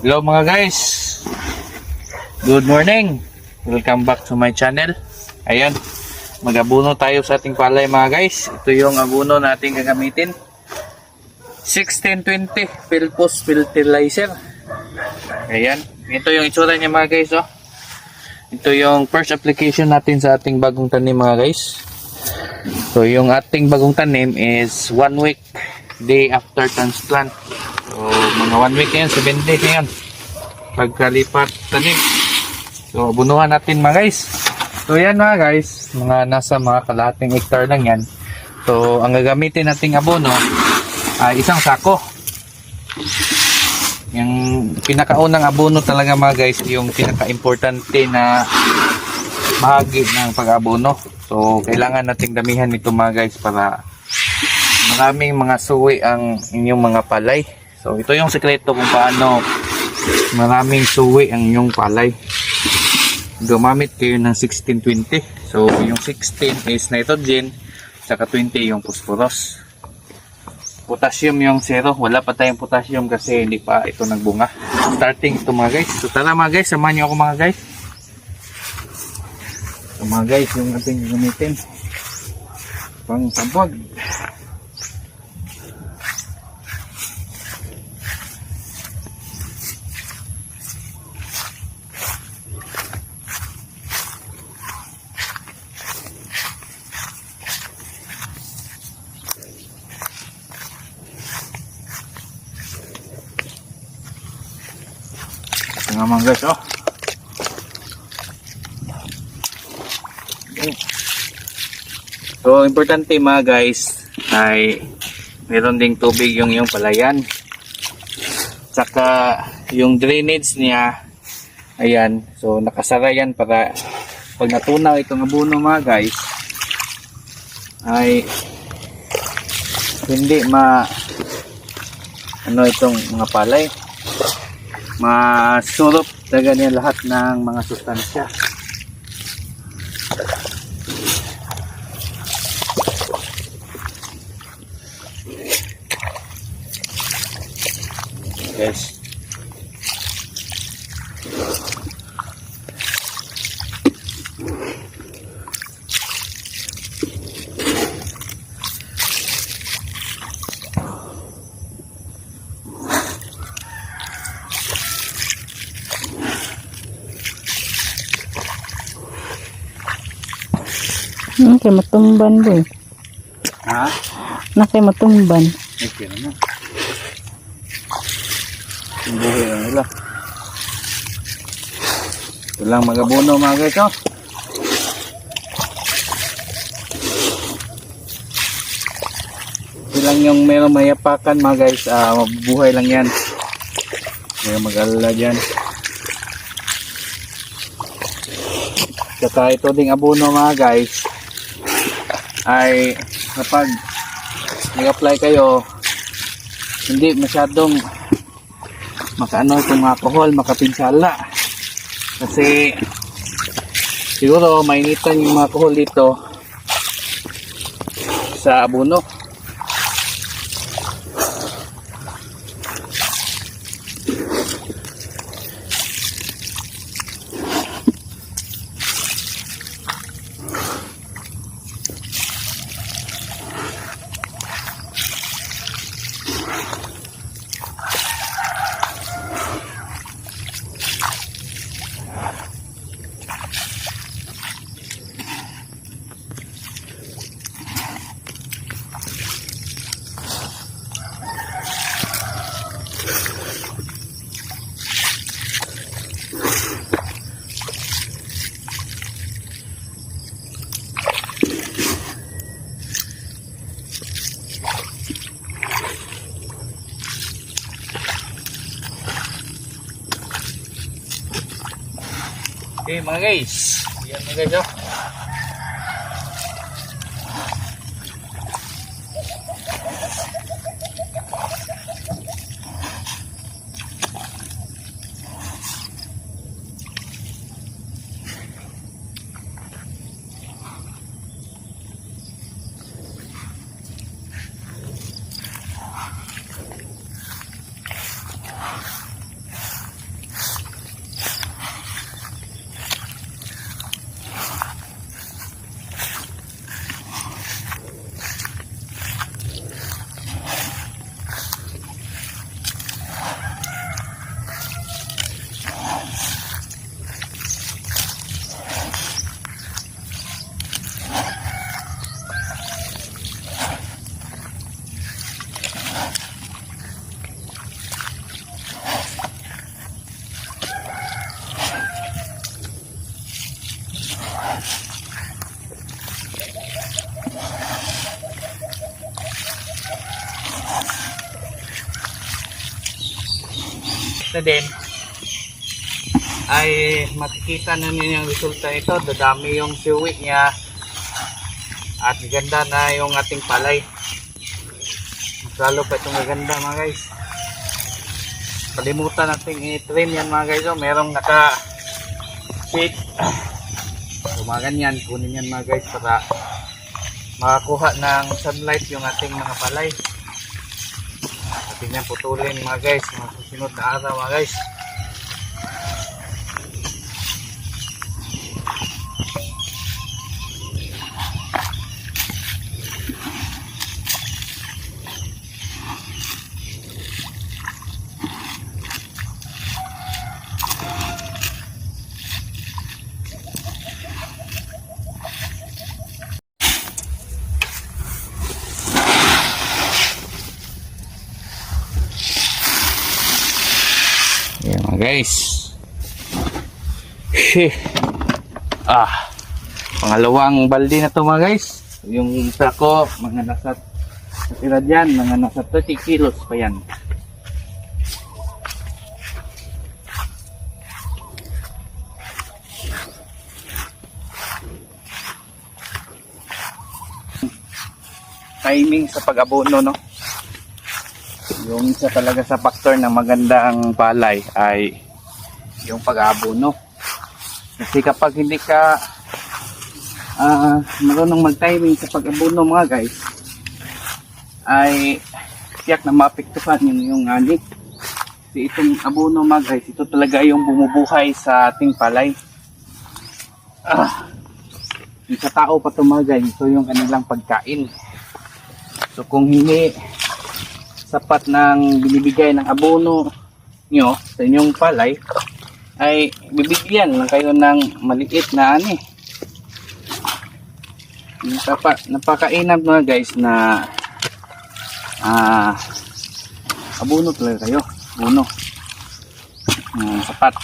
Hello mga guys. Good morning. Welcome back to my channel. Ayan. Mag-abuno tayo sa ating palay mga guys. Ito yung abuno natin gagamitin. 1620 Philpos Fertilizer. Ayan. Ito yung itsura niya mga guys. Oh. Ito yung first application natin sa ating bagong tanim mga guys. So yung ating bagong tanim is one week day after transplant. Mga one week na yan, 7 days yan. Pagkalipat tanim. So bunuhan natin mga guys. So yan mga guys, mga nasa mga kalahating hectare lang yan. So ang gagamitin nating abono ay isang sako. Yung pinakaunang abono talaga mga guys, yung pinaka-importante na bahagi ng pag-abono. So, kailangan nating damihan nito mga guys para maraming mga suwi ang inyong mga palay. So, ito yung sekreto kung paano maraming suwi ang inyong palay. Gumamit kayo ng 1620. So, yung 16 is nitrogen, saka 20 yung phosphorus. Potassium yung zero. Wala pa tayong potassium kasi hindi pa ito nagbunga. Starting ito mga guys. So, tara mga guys, samahan niyo ako mga guys. So mga guys, yung ating gamitin pang sabwag. Ito nga mga guys, oh. So, importante mga guys ay meron ding tubig yung yung palayan. Saka yung drainage niya ayan, so nakasara yan para pag natunaw itong abuno mga guys ay hindi ma ano itong mga palay masurop talaga niya lahat ng mga sustansya guys. Hmm, kay matumban boy. Ha? Na kay matumban. Okay na buhay na nila. Ito lang magabuno mga guys, oh. Ito lang yung meron mayapakan mga guys, ah, mabubuhay lang yan. May mag-alala dyan. Saka ito ding abono mga guys, ay kapag nag-apply kayo, hindi masyadong makaano itong alcohol, makapinsala. Kasi siguro mainitan yung alcohol dito sa abono. Okay mga guys. Yan mga guys oh. Na din, ay makikita na ninyo yung resulta nito. Dadami yung siwi niya at ganda na yung ating palay. Lalo pa itong maganda mga guys. Kalimutan natin i-trim yan mga guys. Oh. Merong naka fit. So mga ganyan, kunin yan mga guys para makakuha ng sunlight yung ating mga palay. Atin yan putulin mga guys, mga susunod na araw mga guys. Guys. Sheh. Ah. Pangalawang balde na to mga guys. Yung isa ko, mga nasa natira dyan, mga nasa 30 kilos pa yan. Timing sa pag-abono, no? Yung isa talaga sa factor ng magandang palay ay yung pag-abono. Kasi kapag hindi ka ah marunong mag-timing sa pag-abono mga guys, ay tiyak na maapektuhan yung yung ani. Kasi itong abono mga guys, ito talaga yung bumubuhay sa ating palay. Ah, yung sa tao pa ito mga guys, ito yung kanilang pagkain. So kung hindi sapat ng binibigay ng abono nyo sa inyong palay ay bibigyan lang kayo ng maliit na ani. Napaka, napakainam mga guys na ah abono talaga kayo abono. Ah, sapat.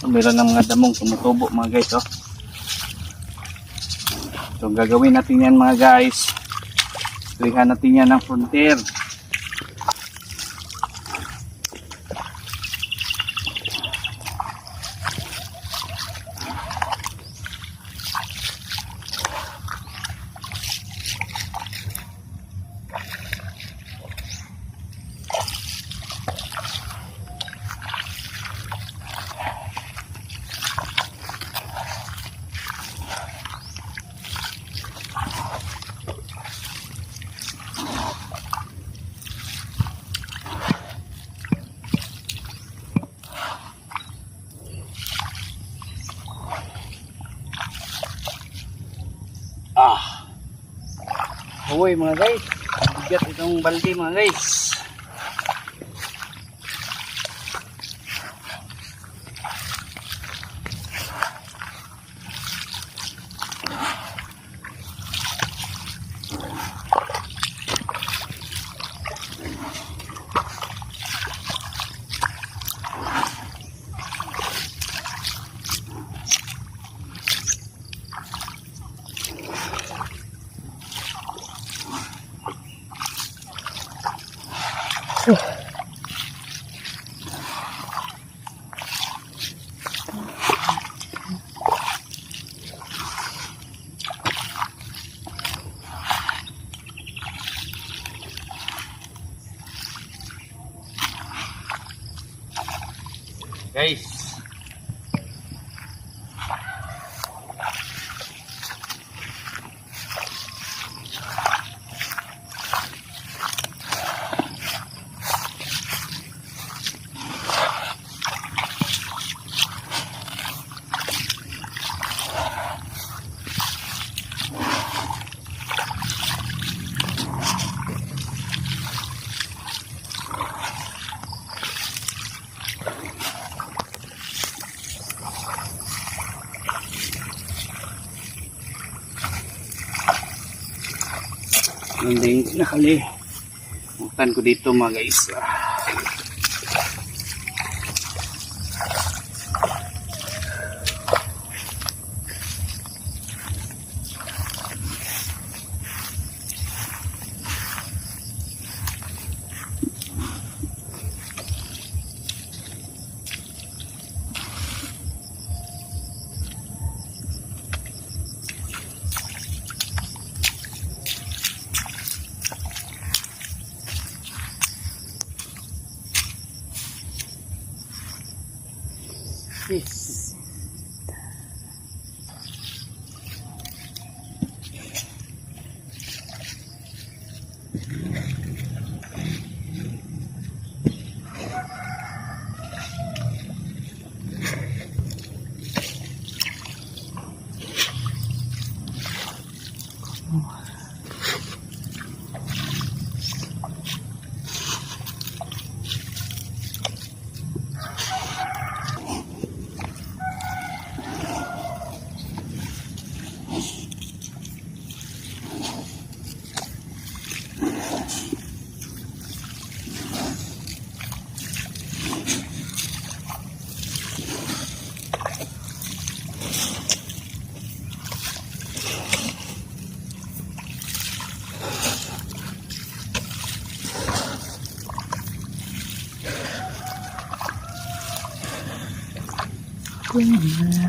So, meron ng mga damong tumutubo mga guys oh. so gagawin natin yan mga guys Lihan natin yan ng frontier. Huwag mga guys. Bigat itong balde mga. Guys. Hindi nakali. Bukan ko dito mga guys. Ah. 终于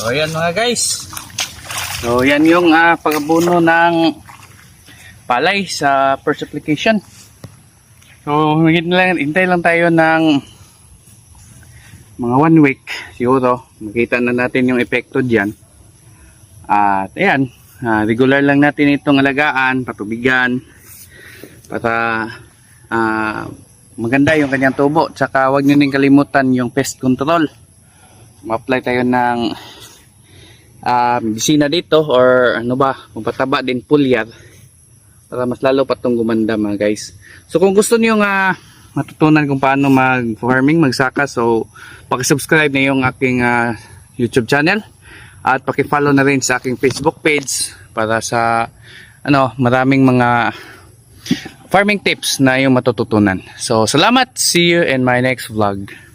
So, yan mga guys. So, yan yung ah, pag-abuno ng palay sa first application. So, lang, hintay lang tayo ng mga one week siguro. Makita na natin yung epekto diyan. At ayan, ah, regular lang natin itong alagaan, patubigan para ah, maganda yung kanyang tubo. Tsaka huwag nyo din kalimutan yung pest control. Ma-apply tayo ng uh, bisina dito or ano ba, kung pataba din pulyar para mas lalo pa itong gumanda mga guys. So kung gusto niyo nga matutunan kung paano mag-farming, magsaka, so paki-subscribe na yung aking ah, YouTube channel at paki-follow na rin sa aking Facebook page para sa ano, maraming mga farming tips na yung matututunan. So salamat, see you in my next vlog.